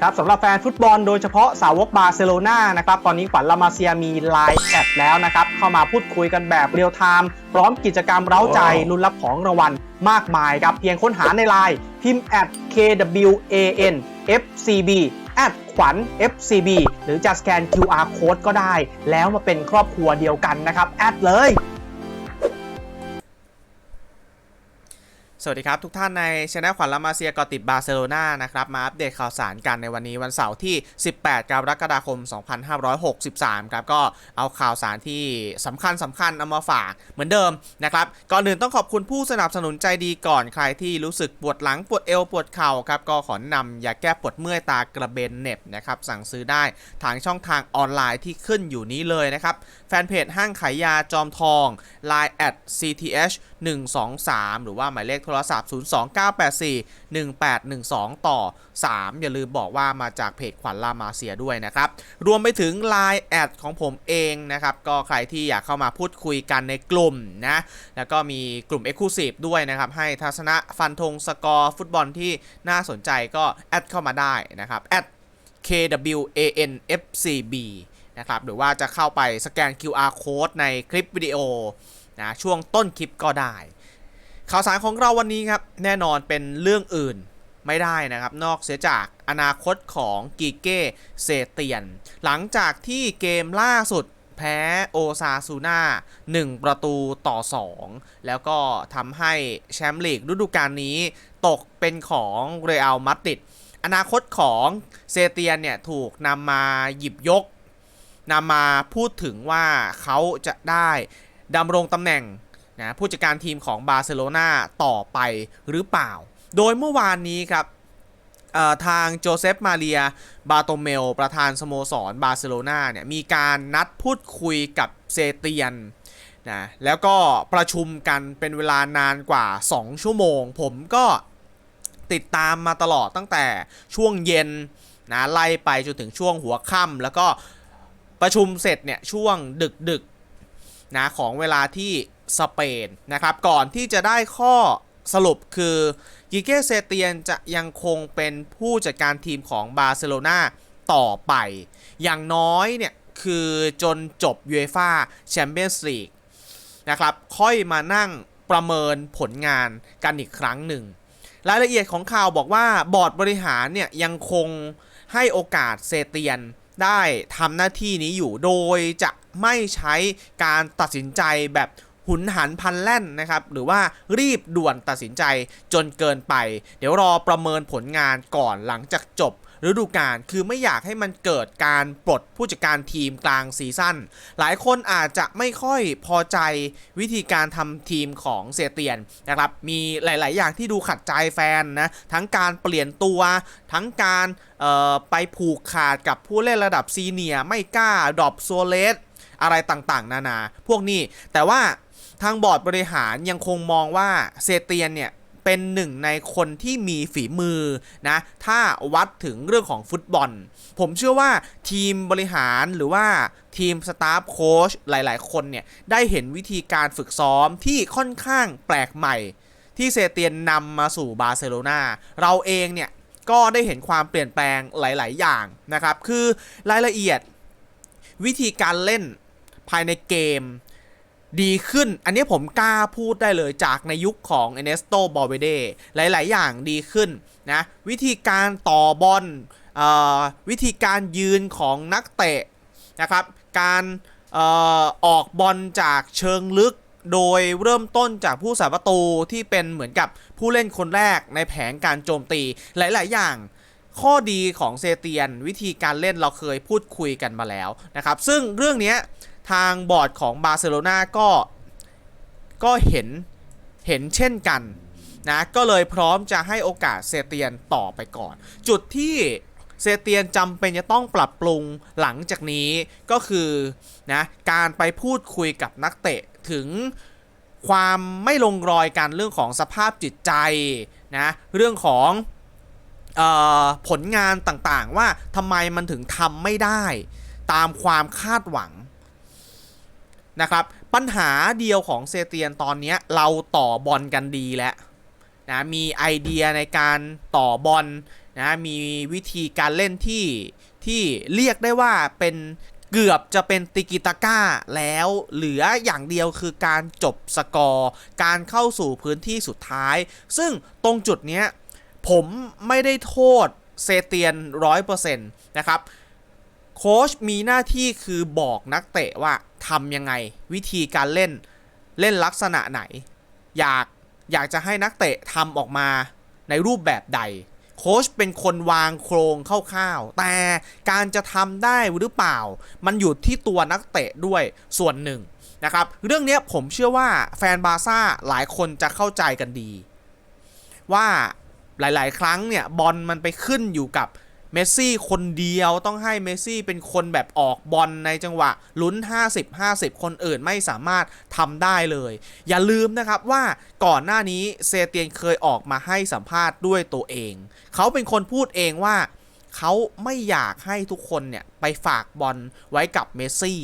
ครับสำหรับแฟนฟุตบอลโดยเฉพาะสาวกบาร์เซโลนานะครับตอนนี้ขวัญลามาเซียมีไลน์แอดแล้วนะครับเข้ามาพูดคุยกันแบบเรียลไทม์พร้อมกิจกรรมเร้าใจลุ้นรับของรางวัลมากมายครับเพียงค้นหาในไลน์พิมพ์ at kwan fcb แอดขวัญ fcb หรือจะสแกน QR code ก็ได้ แล้วมาเป็นครอบครัวเดียวกันนะครับแอดเลย สวัสดีครับทุกท่านในช anel ขวัญละมาเซียกอติดบาร์เซโลนานะครับมาอัปเดตข่าวสารกันในวันนี้วันเสาร์ที่ 18 กรกฎาคม 2563 ครับก็เอาข่าวสารที่สำคัญสำคัญเอามาฝากเหมือนเดิมนะครับก่อนอื่นต้องขอบคุณผู้สนับสนุนใจดีก่อนใครที่รู้สึกปวดหลังปวดเอวปวดเข่าครับก็ขอนำยาแก้ปวดเมื่อยตากระเบนเน็บนะครับสั่งซื้อได้ทางช่องทางออนไลน์ที่ขึ้นอยู่นี้เลยนะครับแฟนเพจห้างขายยาจอมทอง Line at cth 123 หรือว่าหมายเลขโทรศัพท์ 02984 1812 ต่อ 3 อย่าลืมบอกว่ามาจากเพจขวัญลามาเซียด้วยนะครับ รวมไปถึง Line แอดของผมเองนะครับ ก็ใครที่อยากเข้ามาพูดคุยกันในกลุ่มนะ แล้วก็มีกลุ่ม Exclusive ด้วยนะครับ ให้ทัศนะฟันธงสกอร์ฟุตบอลที่น่าสนใจก็แอดเข้ามาได้นะครับแอด KWANFCB นะครับ หรือว่าจะเข้าไปสแกน QR code ในคลิปวิดีโอ นะช่วงต้นคลิปก็ได้ ข่าวสารของเราวันนี้ครับแน่นอนเป็นเรื่องอื่นไม่ได้นะครับ นอกเสียจากอนาคตของกิเก้เซเตียน หลังจากที่เกมล่าสุดแพ้โอซาซูน่า1 ประตูต่อ 2 แล้วก็ทำให้แชมป์ลีกฤดูกาลนี้ ตกเป็นของเรอัลมาดริดอนาคตของเซเตียนเนี่ยถูกนำมาหยิบยกนำมาพูดถึงว่าเขาจะได้ ดำรงตำแหน่งนะผู้จัดการทีมของบาร์เซโลนาต่อไปหรือเปล่า โดยเมื่อวานนี้ครับทางโจเซฟมาเรีย บาโตเมล ประธานสโมสรบาร์เซโลนาเนี่ยมีการนัดพูดคุยกับเซเตียนนะแล้วก็ประชุมกันเป็นเวลานานกว่า 2 ชั่วโมง ผมก็ติดตามมาตลอดตั้งแต่ช่วงเย็นนะไล่ไปจนถึงช่วงหัวค่ำแล้วก็ประชุมเสร็จเนี่ยช่วงดึกดึกๆ นะของเวลาที่สเปนนะครับ ก่อนที่จะได้ข้อสรุปคือกิเกเซเตียนจะยังคงเป็นผู้จัดการทีมของบาร์เซโลนาต่อไป อย่างน้อยเนี่ย คือจนจบยูเอฟ่าแชมเปี้ยนส์ลีกนะครับ ค่อยมานั่งประเมินผลงานกันอีกครั้งหนึ่ง รายละเอียดของข่าวบอกว่าบอร์ดบริหารเนี่ย ยังคงให้โอกาสเซเตียน ได้ทำหน้าที่นี้อยู่โดยจะไม่ใช้การตัดสินใจแบบหุนหันพันแล่นนะครับ หรือว่ารีบด่วนตัดสินใจจนเกินไป เดี๋ยวรอประเมินผลงานก่อนหลังจากจบ ฤดูกาลคือไม่อยากให้มันเกิดการปลดผู้จัดการทีมกลางซีซั่นหลายคนอาจจะไม่ค่อยพอใจวิธีการทำทีมของเซเตียนนะครับมีหลาย ๆ อย่างที่ดูขัดใจแฟนนะทั้งการเปลี่ยนตัวทั้งการไปผูกขาดกับผู้เล่นระดับซีเนียไม่กล้าดรอปโซเลสอะไรต่างๆ นานา พวกนี้แต่ว่าทางบอร์ดบริหารยังคงมองว่าเซเตียนเนี่ย เป็นหนึ่งในคนที่มีฝีมือนะถ้าวัดถึงเรื่องของฟุตบอล ผมเชื่อว่าทีมบริหารหรือว่าทีมสตาฟโค้ชหลายๆ คนเนี่ยได้เห็นวิธีการฝึกซ้อมที่ค่อนข้างแปลกใหม่ ที่เซเตียนนำมาสู่บาร์เซโลนาเราเองเนี่ยก็ได้เห็นความเปลี่ยนแปลงหลาย ๆ อย่างนะครับ คือรายละเอียดวิธีการเล่นภายในเกม ดีขึ้น อันนี้ผมกล้าพูดได้เลยจากในยุคของเอเนสโตบอเวเดหลาย ๆ อย่างดีขึ้นนะวิธีการต่อบอลวิธีการยืนของนักเตะนะครับการอออกบอลจากเชิงลึกโดยเริ่มต้นจากผู้สาประตูที่เป็นเหมือนกับผู้เล่นคนแรกในแผนการโจมตีหลาย ๆ อย่าง ข้อดีของเซเตียน วิธีการเล่นเราเคยพูดคุยกันมาแล้วนะครับ ซึ่งเรื่องนี้ ทางบอร์ดของบาร์เซโลนาก็ก็เห็นเห็นเช่นกันนะก็เลยพร้อมจะให้โอกาสเซเตียนต่อไปก่อน จุดที่เซเตียนจำเป็นจะต้องปรับปรุงหลังจากนี้ก็คือนะการไปพูดคุยกับนักเตะถึงความไม่ลงรอยกันเรื่องของสภาพจิตใจนะเรื่องของออผลงานต่างๆ ว่าทำไมมันถึงทำไม่ได้ ตามความคาดหวัง นะครับ ปัญหาเดียวของเซเตียนตอนนี้เราต่อบอลกันดีแล้วนะมีไอเดียในการต่อบอลนะมีวิธีการเล่นที่ที่เรียกได้ว่าเป็นเกือบจะเป็นติกิตาก้าแล้วเหลืออย่างเดียวคือการจบสกอร์ การเข้าสู่พื้นที่สุดท้าย ซึ่งตรงจุดนี้ผมไม่ได้โทษเซเตียนร้อยเปอร์เซ็นต์นะครับ โค้ชมีหน้าที่คือบอกนักเตะว่า ทำยังไง วิธีการเล่นเล่นลักษณะไหน อยากอยากจะให้นักเตะทำออกมาในรูปแบบใด โค้ชเป็นคนวางโครงคร่าวๆแต่การจะทำได้หรือเปล่า มันอยู่ที่ตัวนักเตะด้วยส่วนหนึ่งนะครับ เรื่องนี้ผมเชื่อว่าแฟนบาร์ซ่าหลายคนจะเข้าใจกันดี ว่าหลาย ๆ ครั้งเนี่ยบอลมันไปขึ้นอยู่กับ เมสซี่คนเดียวต้องให้เมสซี่เป็นคนแบบออกบอลในจังหวะลุ้น 50-50 คนอื่นไม่สามารถทำได้เลย อย่าลืมนะครับว่าก่อนหน้านี้เซเตียนเคยออกมาให้สัมภาษณ์ด้วยตัวเอง เขาเป็นคนพูดเองว่าเขาไม่อยากให้ทุกคนเนี่ยไปฝากบอลไว้กับเมสซี่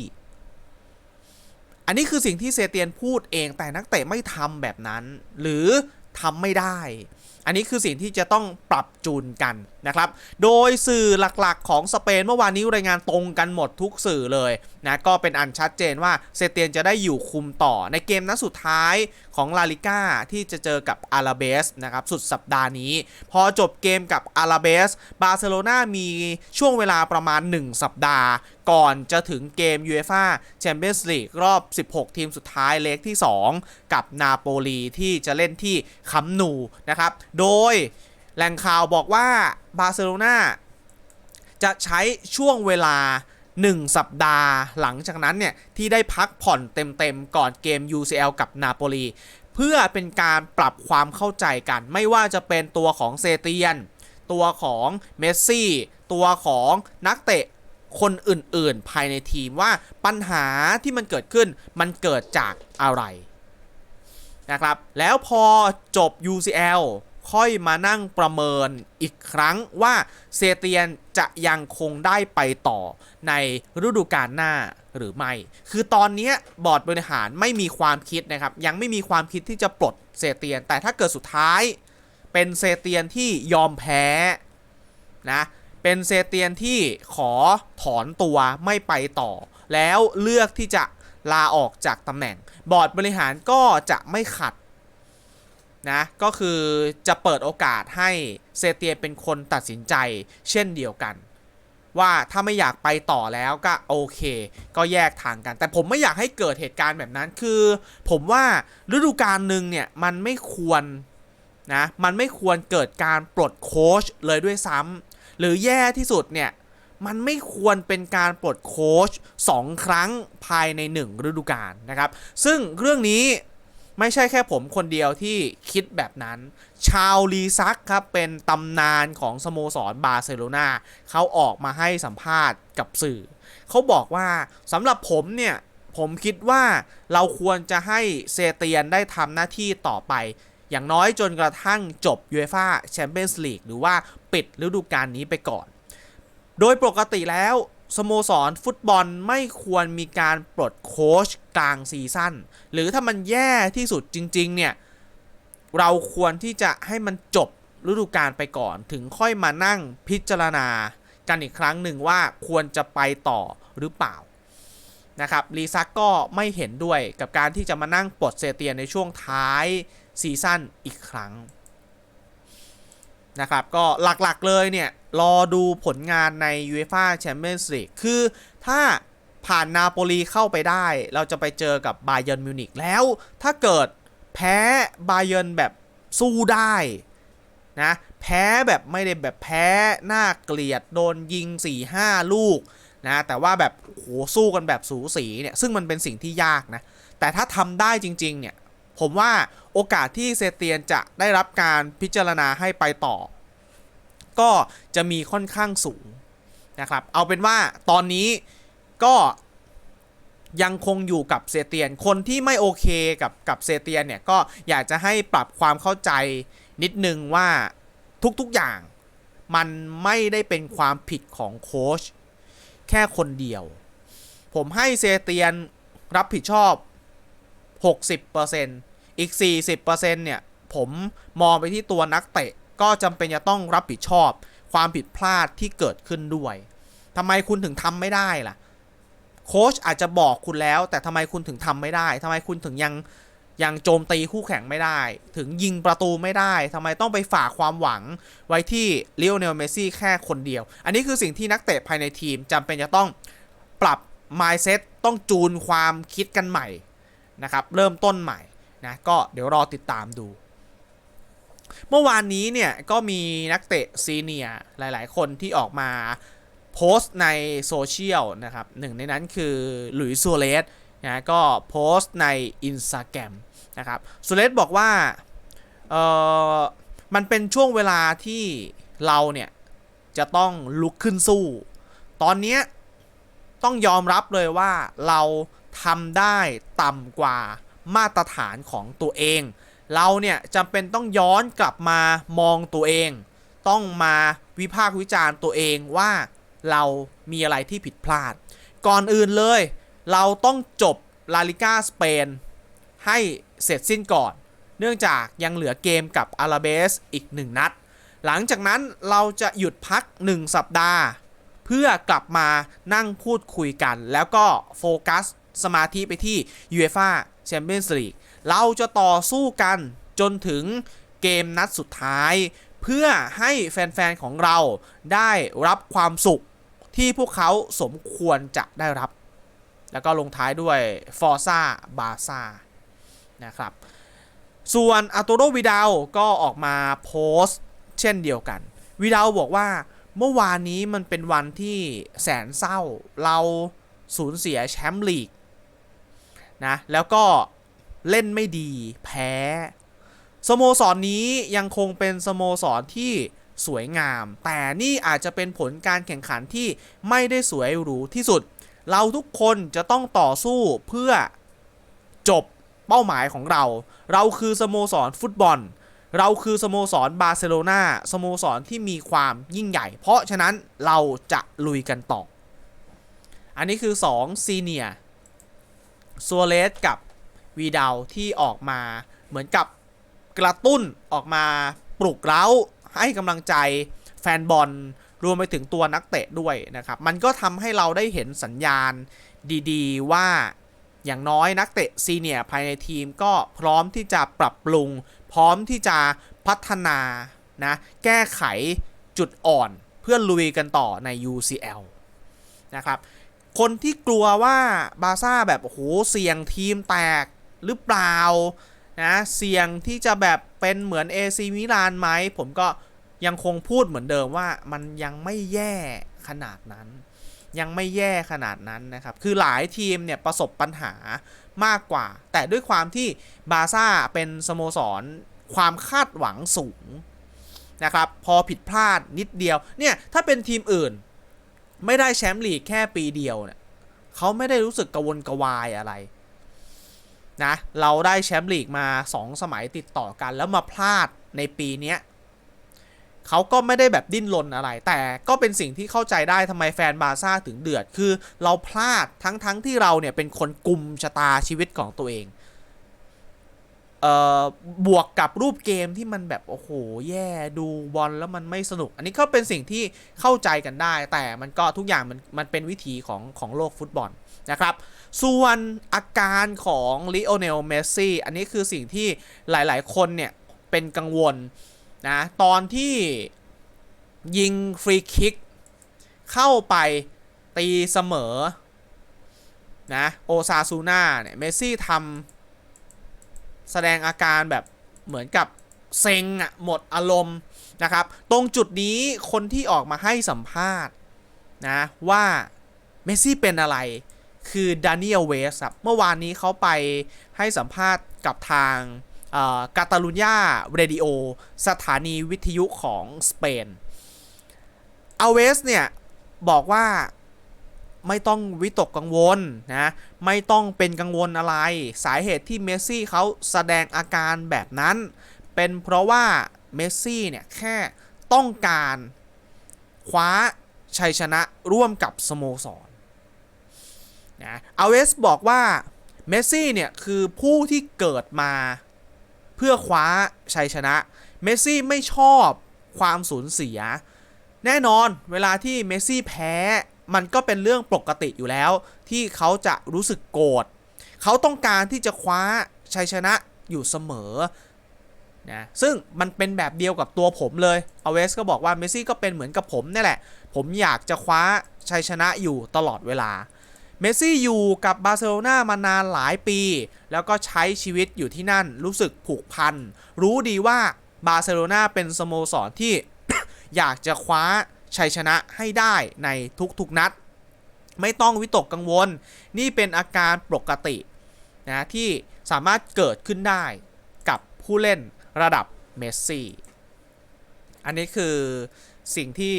อันนี้คือสิ่งที่เซเตียนพูดเองแต่นักเตะไม่ทำแบบนั้น หรือทำไม่ได้ อันนี้คือสิ่งที่จะต้องปรับจูนกันนะครับ โดยสื่อหลักๆ ของสเปนเมื่อวานนี้รายงานตรงกันหมดทุกสื่อเลยนะก็เป็นอันชัดเจนว่าเซเตียนจะได้อยู่คุมต่อในเกมนัดสุดท้ายของลาลิก้าที่จะเจอกับอาราเบสนะครับสุดสัปดาห์นี้ พอจบเกมกับอาราเบสบาร์เซโลนามีช่วงเวลาประมาณ 1 สัปดาห์ก่อนจะถึงเกมยูเอฟ่าแชมเปี้ยนส์ลีกรอบ 16 ทีมสุดท้ายเล็กที่ 2 กับนาโปลีที่จะเล่นที่คัมนูนะครับ โดยแหล่งข่าวบอกว่าบาร์เซโลนาจะใช้ช่วงเวลา 1 สัปดาห์หลังจากนั้นเนี่ย ที่ได้พักผ่อนเต็มๆ ก่อนเกม UCL กับนาโปลีเพื่อเป็นการปรับความเข้าใจกัน ไม่ว่าจะเป็นตัวของเซเตียน ตัวของเมสซี่ ตัวของนักเตะ คนอื่นๆ ภายในทีมว่าปัญหาที่มันเกิดขึ้นมันเกิดจากอะไรนะครับ แล้วพอจบ UCL ค่อยมานั่งประเมินอีกครั้งว่าเซเตียนจะยังคงได้ไปต่อในฤดูกาลหน้าหรือไม่ คือตอนนี้บอร์ดบริหารไม่มีความคิดนะครับ ยังไม่มีความคิดที่จะปลดเซเตียน แต่ถ้าเกิดสุดท้ายเป็นเซเตียนที่ยอมแพ้นะ เป็นเซเตียนที่ขอถอนตัวไม่ไปต่อ แล้วเลือกที่จะลาออกจากตำแหน่ง บอร์ดบริหารก็จะไม่ขัดนะก็คือจะเปิดโอกาสให้เซเตียนเป็นคนตัดสินใจเช่นเดียวกัน ว่าถ้าไม่อยากไปต่อแล้วก็โอเค ก็แยกทางกัน แต่ผมไม่อยากให้เกิดเหตุการณ์แบบนั้นคือ ผมว่าฤดูกาลหนึ่งเนี่ยมันไม่ควรนะมันไม่ควรเกิดการปลดโค้ชเลยด้วยซ้ำ หรือแย่ที่สุดเนี่ย มันไม่ควรเป็นการปลดโค้ช2ครั้งภายใน 1 ฤดูกาลนะครับ ซึ่งเรื่องนี้ไม่ใช่แค่ผมคนเดียวที่คิดแบบนั้น ชาวลีซักครับ เป็นตำนานของสโมสรบาร์เซโลนาเขาออกมาให้สัมภาษณ์กับสื่อ เขาบอกว่าสำหรับผมเนี่ย ผมคิดว่าเราควรจะให้เซเตียนได้ทำหน้าที่ต่อไป อย่างน้อยจนกระทั่งจบยูเอฟ่าแชมเปี้ยนส์ลีกหรือว่าปิดฤดูกาลนี้ไปก่อน โดยปกติแล้วสโมสรฟุตบอลไม่ควรมีการปลดโค้ชกลางซีซั่นหรือถ้ามันแย่ที่สุดจริง ๆ เนี่ย เราควรที่จะให้มันจบฤดูกาลไปก่อน ถึงค่อยมานั่งพิจารณากันอีกครั้งหนึ่งว่าควรจะไปต่อหรือเปล่านะครับลีซักก็ไม่เห็นด้วยกับการที่จะมานั่งปลดเซเตียนในช่วงท้าย ซีซั่นอีกครั้งนะครับ ก็หลักๆเลยเนี่ย รอดูผลงานใน UEFA Champions League คือถ้าผ่านนาโปลีเข้าไปได้ เราจะไปเจอกับบาเยิร์นมิวนิกแล้วถ้าเกิดแพ้บาเยิร์นแบบสู้ได้นะแพ้แบบไม่ได้แบบแพ้หน่าเกลียดโดนยิง 4-5 ลูกนะแต่ว่าแบบโหสู้กันแบบสูสีเนี่ยซึ่งมันเป็นสิ่งที่ยากนะแต่ถ้าทำได้จริง ๆ เนี่ย ผมว่าโอกาสที่เซเตียนจะได้รับการพิจารณาให้ไปต่อ ก็จะมีค่อนข้างสูงนะครับ เอาเป็นว่าตอนนี้ก็ยังคงอยู่กับเซเตียน คนที่ไม่โอเคกับกับเซเตียนเนี่ยก็อยากจะให้ปรับความเข้าใจนิดนึงว่าทุกๆอย่างมันไม่ได้เป็นความผิดของโค้ชแค่คนเดียว ผมให้เซเตียนรับผิดชอบ 60%อีก 40%เนี่ย ผมมองไปที่ตัวนักเตะ ก็จำเป็นจะต้องรับผิดชอบ ความผิดพลาดที่เกิดขึ้นด้วยทำไมคุณถึงทำไม่ได้ล่ะ โค้ชอาจจะบอกคุณแล้ว แต่ทำไมคุณถึงทำไม่ได้ทำไมคุณถึงยังยังโจมตีคู่แข่งไม่ได้ ถึงยิงประตูไม่ได้ทำไมต้องไปฝากความหวังไว้ที่เลโอเนลเมซี่แค่คนเดียว อันนี้คือสิ่งที่นักเตะภายในทีมจำเป็นจะต้องปรับ mindset ต้องจูนความคิดกันใหม่ นะครับเริ่มต้นใหม่นะก็เดี๋ยวรอติดตามดู เมื่อวานนี้เนี่ยก็มีนักเตะซีเนียร์หลาย ๆ คนที่ออกมาโพสต์ในโซเชียลนะครับหนึ่งในนั้นคือหลุยส์ซัวเรสนะก็โพสต์ใน Instagram นะครับซัวเรสบอกว่าเออมันเป็นช่วงเวลาที่เราเนี่ยจะต้องลุกขึ้นสู้ ตอนนี้ต้องยอมรับเลยว่าเรา ทำได้ต่ำกว่ามาตรฐานของตัวเอง เราเนี่ยจำเป็นต้องย้อนกลับมามองตัวเอง ต้องมาวิพากษ์วิจารณ์ตัวเองว่าเรามีอะไรที่ผิดพลาด ก่อนอื่นเลย เราต้องจบลาลิก้าสเปนให้เสร็จสิ้นก่อน เนื่องจากยังเหลือเกมกับอาราเบสอีกหนึ่งนัด หลังจากนั้นเราจะหยุดพัก 1 สัปดาห์ เพื่อกลับมานั่งพูดคุยกัน แล้วก็โฟกัส สมาธิไปที่ UEFA Champions League เราจะต่อสู้กันจนถึงเกมนัดสุดท้าย เพื่อให้แฟน ๆ ของเราได้รับความสุขที่พวกเขาสมควรจะได้รับ แล้วก็ลงท้ายด้วย Forza b a r c a นะครับ ส่วนอาตูโรวิดาลก็ออกมาโพสต์เช่นเดียวกัน วิดาลบอกว่าเมื่อวานนี้มันเป็นวันที่แสนเศร้าเราสูญเสียแชมป์ลีก นะ แล้วก็เล่นไม่ดีแพ้ สโมสรนนี้ยังคงเป็นสโมสรที่สวยงาม แต่นี่อาจจะเป็นผลการแข่งขันที่ไม่ได้สวยหรูที่สุด เราทุกคนจะต้องต่อสู้เพื่อจบเป้าหมายของเรา เราคือสโมสรฟุตบอล เราคือสโมสรบาร์เซโลนาสโมสรที่มีความยิ่งใหญ่ เพราะฉะนั้นเราจะลุยกันต่อ อันนี้คือ 2 ซีเนีย ซัวเรสกับวีดาวที่ออกมาเหมือนกับกระตุ้นออกมาปลุกเร้า ให้กำลังใจแฟนบอลรวมไปถึงตัวนักเตะด้วยนะครับ มันก็ทำให้เราได้เห็นสัญญาณดีๆ ว่าอย่างน้อยนักเตะซีเนียภายในทีมก็พร้อมที่จะปรับปรุง พร้อมที่จะพัฒนานะแก้ไขจุดอ่อนเพื่อลุยกันต่อใน UCL นะครับ คนที่กลัวว่าบาซ่าแบบโอ้โหเสี่ยงทีมแตกหรือเปล่านะเสี่ยงที่จะแบบเป็นเหมือน AC มิลานไหมผมก็ยังคงพูดเหมือนเดิมว่ามันยังไม่แย่ขนาดนั้น ยังไม่แย่ขนาดนั้นนะครับ คือหลายทีมเนี่ยประสบปัญหามากกว่า แต่ด้วยความที่บาซ่าเป็นสโมสรความคาดหวังสูงนะครับ พอผิดพลาดนิดเดียวเนี่ยถ้าเป็นทีมอื่น ไม่ได้แชมป์ลีกแค่ปีเดียวเนี่ยเขาไม่ได้รู้สึกกระวนกระวายอะไรนะเราได้แชมป์ลีกมา 2 สมัยติดต่อกัน แล้วมาพลาดในปีเนี้ยเขาก็ไม่ได้แบบดิ้นรนอะไร แต่ก็เป็นสิ่งที่เข้าใจได้ทำไมแฟนบาร์ซ่าถึงเดือด คือเราพลาดทั้งๆทที่เราเนี่ยเป็นคนกลุ่มชะตาชีวิตของตัวเอง บวกกับรูปเกมที่มันแบบโอ้โหแย่ดูบอลแล้วมันไม่สนุก อันนี้ก็เป็นสิ่งที่เข้าใจกันได้ แต่มันก็ทุกอย่างมันมันเป็นวิถีของของโลกฟุตบอลนะครับ ส่วนอาการของลิโอเนลเมสซี่อันนี้คือสิ่งที่หลายๆ คนเนี่ยเป็นกังวลนะตอนที่ยิงฟรีคิกเข้าไปตีเสมอนะโอซาซูน่าเนี่ยเมสซี่ทำ แสดงอาการแบบเหมือนกับเซ็งอะหมดอารมณ์นะครับ ตรงจุดนี้คนที่ออกมาให้สัมภาษณ์นะว่าเมสซี่เป็นอะไรคือดานิเอลเวสครับเมื่อวานนี้เขาไปให้สัมภาษณ์กับทางกาตาลุญญาเรดิโอสถานีวิทยุของสเปน อเวสเนี่ย บอกว่า ไม่ต้องวิตกกังวลนะไม่ต้องเป็นกังวลอะไร สาเหตุที่เมสซี่เขาแสดงอาการแบบนั้น เป็นเพราะว่าเมสซี่เนี่ยแค่ต้องการคว้าชัยชนะร่วมกับสโมสรนะอเวสบอกว่าเมสซี่เนี่ยคือผู้ที่เกิดมาเพื่อคว้าชัยชนะ เมสซี่ไม่ชอบความสูญเสีย แน่นอนเวลาที่เมสซี่แพ้ มันก็เป็นเรื่องปกติอยู่แล้ว ที่เขาจะรู้สึกโกรธเขาต้องการที่จะคว้าชัยชนะอยู่เสมอนะซึ่งมันเป็นแบบเดียวกับตัวผมเลยอเวสก็บอกว่าเมซี่ก็เป็นเหมือนกับผมนี่แหละ ผมอยากจะคว้าชัยชนะอยู่ตลอดเวลาเมซี่อยู่กับบาร์เซโลนามานานหลายปี แล้วก็ใช้ชีวิตอยู่ที่นั่นรู้สึกผูกพัน รู้ดีว่าบาร์เซโลนาเป็นสโมสรที่อยากจะคว้า ชัยชนะให้ได้ในทุกๆนัด ไม่ต้องวิตกกังวล นี่เป็นอาการปกตินะที่สามารถเกิดขึ้นได้กับผู้เล่นระดับเมสซี่อันนี้คือสิ่งที่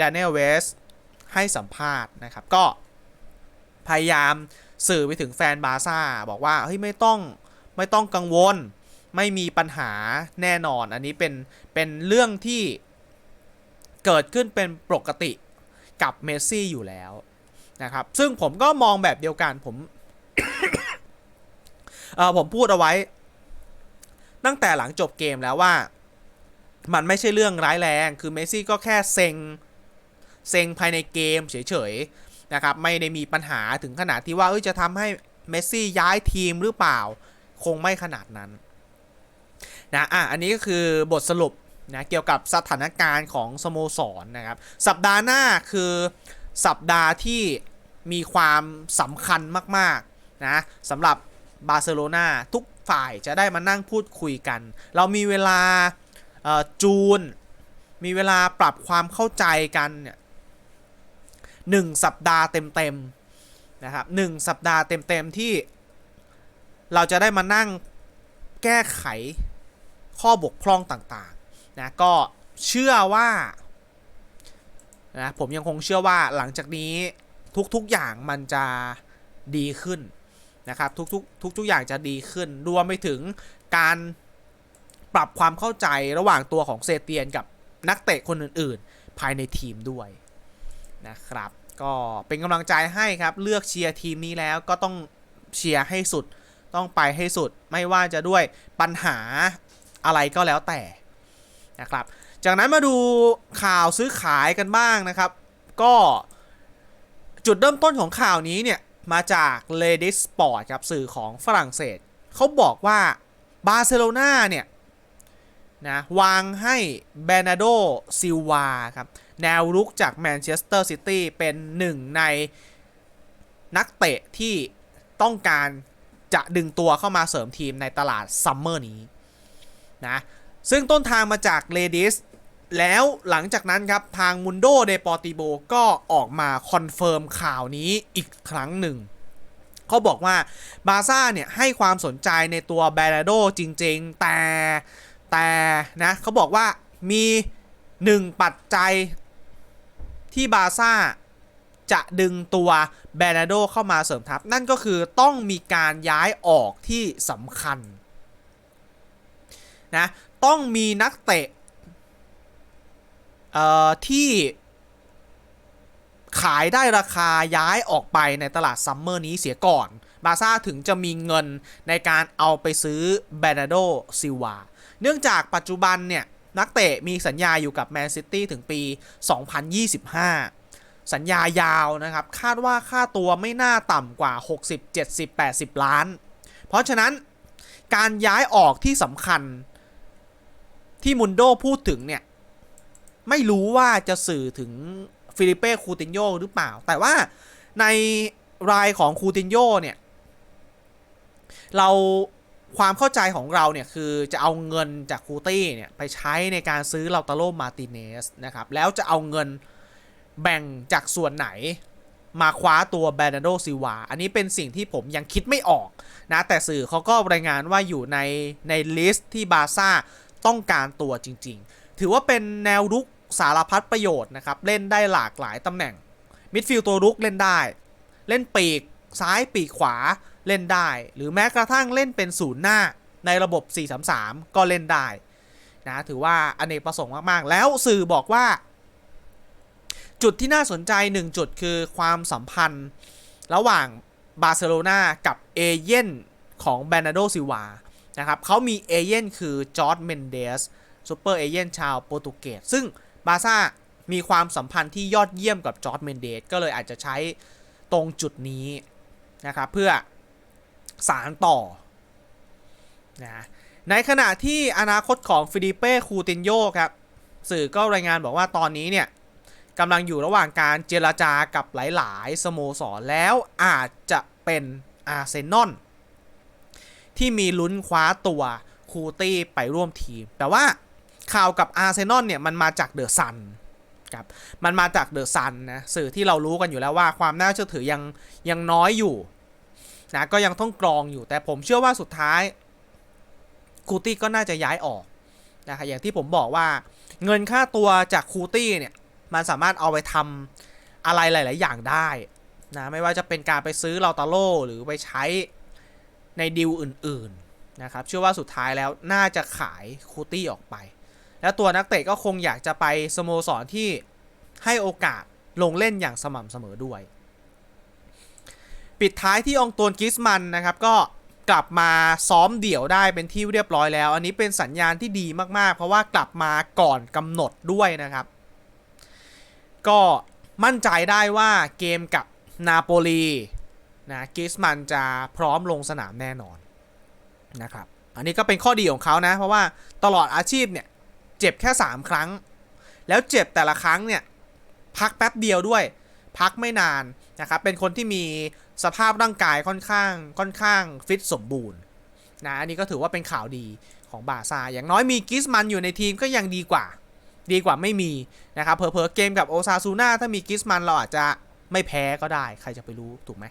ด a น i e l เวสให้สัมภาษณ์นะครับ ก็พยายามสื่อไปถึงแฟนบาซ่า บอกว่าเฮ้ยไม่ต้องไม่ต้องกังวล ไม่มีปัญหาแน่นอน อันนี้เป็นเป็นเรื่องที่ เกิดขึ้นเป็นปกติกับเมสซี่อยู่แล้วนะครับ ซึ่งผมก็มองแบบเดียวกันผมเออผมพูดเอาไว้ ตั้งแต่หลังจบเกมแล้วว่า มันไม่ใช่เรื่องร้ายแรง คือเมสซี่ก็แค่เซ็งเซ็งภายในเกมเฉยๆนะครับ ไม่ได้มีปัญหาถึงขนาดที่ว่าจะทำให้เมสซี่ย้ายทีมหรือเปล่า คงไม่ขนาดนั้นนะอะอันนี้ก็คือบทสรุป นะเกี่ยวกับสถานการณ์ของสโมสรนนะครับ สัปดาห์หน้าคือสัปดาห์ที่มีความสำคัญมากๆนะสำหรับบาร์เซโลนาทุกฝ่ายจะได้มานั่งพูดคุยกัน เรามีเวลาจูน มีเวลาปรับความเข้าใจกันเนี่ยหนึ่งสัปดาห์เต็มๆนะครับหนึ่งสัปดาห์เต็มๆที่เราจะได้มานั่งแก้ไขข้อบกพร่องต่าง นะก็เชื่อว่านะผมยังคงเชื่อว่าหลังจากนี้ทุกๆอย่างมันจะดีขึ้นนะครับทุกๆทุกๆอย่างจะดีขึ้นรวมไปถึงการปรับความเข้าใจระหว่างตัวของเซเตียนกับนักเตะคนอื่นๆ ภายในทีมด้วยนะครับ ก็เป็นกำลังใจให้ครับเลือกเชียร์ทีมนี้แล้วก็ต้องเชียร์ให้สุดต้องไปให้สุดไม่ว่าจะด้วยปัญหาอะไรก็แล้วแต่ นะครับ จากนั้นมาดูข่าวซื้อขายกันบ้างนะครับ ก็จุดเริ่มต้นของข่าวนี้เนี่ยมาจาก Ladies Sport ครับสื่อของฝรั่งเศส เขาบอกว่าบาร์เซโลนาเนี่ยนะวางให้เบนาโดซิลวาครับแนวรุกจากแมนเชสเตอร์ซิตี้เป็นหนึ่งในนักเตะที่ต้องการจะดึงตัวเข้ามาเสริมทีมในตลาดซัมเมอร์นี้นะ ซึ่งต้นทางมาจาก Ladies แล้วหลังจากนั้นครับทางมุนโดเดปอติโบก็ออกมาคอนเฟิร์มข่าวนี้อีกครั้งหนึ่งเขาบอกว่าบาซ่าเนี่ยให้ความสนใจในตัวแบรโดจริงๆ แต่แต่นะเขาบอกว่ามีหนึ่งปัจจัยที่บาซ่าจะดึงตัวแบรโดเข้ามาเสริมทัพ นั่นก็คือต้องมีการย้ายออกที่สำคัญนะ ต้องมีนักเตะที่ขายได้ราคาย้ายออกไปในตลาดซัมเมอร์นี้เสียก่อน บาซ่าถึงจะมีเงินในการเอาไปซื้อเบรนาโดซิลวา เนื่องจากปัจจุบันเนี่ย นักเตะมีสัญญาอยู่กับแมนซิตี้ถึงปี 2025 สัญญายาวนะครับ คาดว่าค่าตัวไม่น่าต่ำกว่า 60 70 80 ล้าน เพราะฉะนั้นการย้ายออกที่สำคัญ ที่มุนโดพูดถึงเนี่ย ไม่รู้ว่าจะสื่อถึงฟิลิเป้คูตินโยหรือเปล่า แต่ว่าในรายของคูตินโยเนี่ย เราความเข้าใจของเราเนี่ย คือจะเอาเงินจากคูตี้เนี่ย ไปใช้ในการซื้อลาตาโลมาติเนสนะครับ แล้วจะเอาเงินแบ่งจากส่วนไหนมาคว้าตัวแบรนาโดซิวา อันนี้เป็นสิ่งที่ผมยังคิดไม่ออกนะ แต่สื่อเขาก็รายงานว่าอยู่ในในลิสต์ที่บาซ่า ต้องการตัวจริง ๆ ถือว่าเป็นแนวรุกสารพัดประโยชน์นะครับ เล่นได้หลากหลายตำแหน่ง มิดฟิลด์ตัวรุกเล่นได้ เล่นปีก ซ้ายปีกขวาเล่นได้ หรือแม้กระทั่งเล่นเป็นศูนย์หน้าในระบบ 4-3-3 ก็เล่นได้นะถือว่าอเนกประสงค์มาก ๆ แล้วสื่อบอกว่า จุดที่น่าสนใจหนึ่งจุดคือความสัมพันธ์ ระหว่างบาร์เซโลนากับเอเย่นของแบรนาโดซิวา นะครับเขามีเอเย่นคือจอร์ดเมนเดสซูเปอร์เอเย่นชาวโปรตุเกสซึ่งบาซ่ามีความสัมพันธ์ที่ยอดเยี่ยมกับจอร์ดเมนเดสก็เลยอาจจะใช้ตรงจุดนี้นะครับเพื่อสารต่อนะในขณะที่อนาคตของฟิลิเป้คูตินโยครับสื่อก็รายงานบอกว่าตอนนี้เนี่ยกำลังอยู่ระหว่างการเจรจากับหลาย ๆ สโมสรแล้วอาจจะเป็นอาร์เซนอล ที่มีลุ้นคว้าตัวคูตี้ไปร่วมทีม แต่ว่าข่าวกับอาร์เซนอลเนี่ยมันมาจากเดอะซันครับมันมาจากเดอะซันนะสื่อที่เรารู้กันอยู่แล้วว่าความน่าเชื่อถือยังยังน้อยอยู่นะก็ยังต้องกรองอยู่แต่ผมเชื่อว่าสุดท้ายคูตี้ก็น่าจะย้ายออกนะครับอย่างที่ผมบอกว่าเงินค่าตัวจากคูตี้เนี่ยมันสามารถเอาไปทำอะไรหลาย ๆ อย่างได้นะไม่ว่าจะเป็นการไปซื้อลาตาโลหรือไปใช้ ในดีลอื่นๆนะครับเชื่อว่าสุดท้ายแล้วน่าจะขายคูตี้ออกไป แล้วตัวนักเตะก็คงอยากจะไปสโมสรที่ให้โอกาสลงเล่นอย่างสม่ำเสมอด้วย ปิดท้ายที่องตวนกิสมันนะครับก็กลับมาซ้อมเดี่ยวได้เป็นที่เรียบร้อยแล้ว อันนี้เป็นสัญญาณที่ดีมากๆ เพราะว่ากลับมาก่อนกำหนดด้วยนะครับ ก็มั่นใจได้ว่าเกมกับนาโปลี นะกิสมันจะพร้อมลงสนามแน่นอนนะครับ อันนี้ก็เป็นข้อดีของเขานะ เพราะว่าตลอดอาชีพเนี่ย เจ็บแค่ 3 ครั้ง แล้วเจ็บแต่ละครั้งเนี่ย พักแป๊บเดียวด้วย พักไม่นานนะครับ เป็นคนที่มีสภาพร่างกายค่อนข้างค่อนข้างฟิตสมบูรณ์นะอันนี้ก็ถือว่าเป็นข่าวดีของบาซ่าอย่างน้อยมีกิสมันอยู่ในทีมก็ยังดีกว่า ดีกว่าไม่มีนะครับเผลอเกมกับโอซาซูน่าถ้ามีกิสมันเราอาจจะไม่แพ้ก็ได้ ใครจะไปรู้ถูกไหม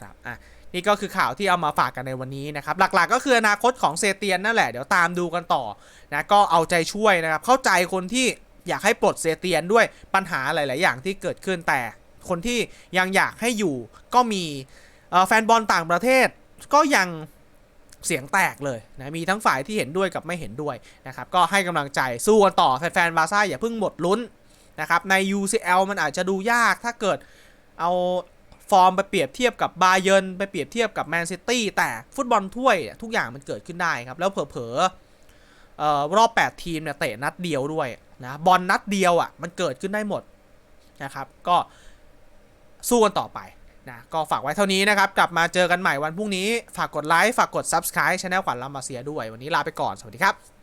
นะครับอะนี่ก็คือข่าวที่เอามาฝากกันในวันนี้นะครับ หลักๆ ก็คืออนาคตของเซเตียนนั่นแหละเดี๋ยวตามดูกันต่อนะก็เอาใจช่วยนะครับ เข้าใจคนที่อยากให้ปลดเซเตียนด้วยปัญหาหลาย ๆ อย่างที่เกิดขึ้นแต่คนที่ยังอยากให้อยู่ก็มีแฟนบอลต่างประเทศก็ยังเสียงแตกเลยนะมีทั้งฝ่ายที่เห็นด้วยกับไม่เห็นด้วยนะครับก็ให้กำลังใจสู้กันต่อแฟนๆบาร์ซ่าอย่าเพิ่งหมดลุ้นนะครับใน UCL มันอาจจะดูยากถ้าเกิดเอา ฟอร์มไปเปรียบเทียบกับบาเยิร์นไปเปรียบเทียบกับแมนซิตี้แต่ฟุตบอลถ้วยทุกอย่างมันเกิดขึ้นได้ครับ แล้วเผลอๆเอ่อรอบ 8 ทีมเนี่ยเตะนัดเดียวด้วยนะบอลนัดเดียวอะมันเกิดขึ้นได้หมดนะครับก็สู้กันต่อไปนะก็ฝากไว้เท่านี้นะครับ กลับมาเจอกันใหม่วันพรุ่งนี้ ฝากกดไลค์ ฝากกด Subscribe ช anel ขวัญลามาเซียด้วย วันนี้ลาไปก่อน สวัสดีครับ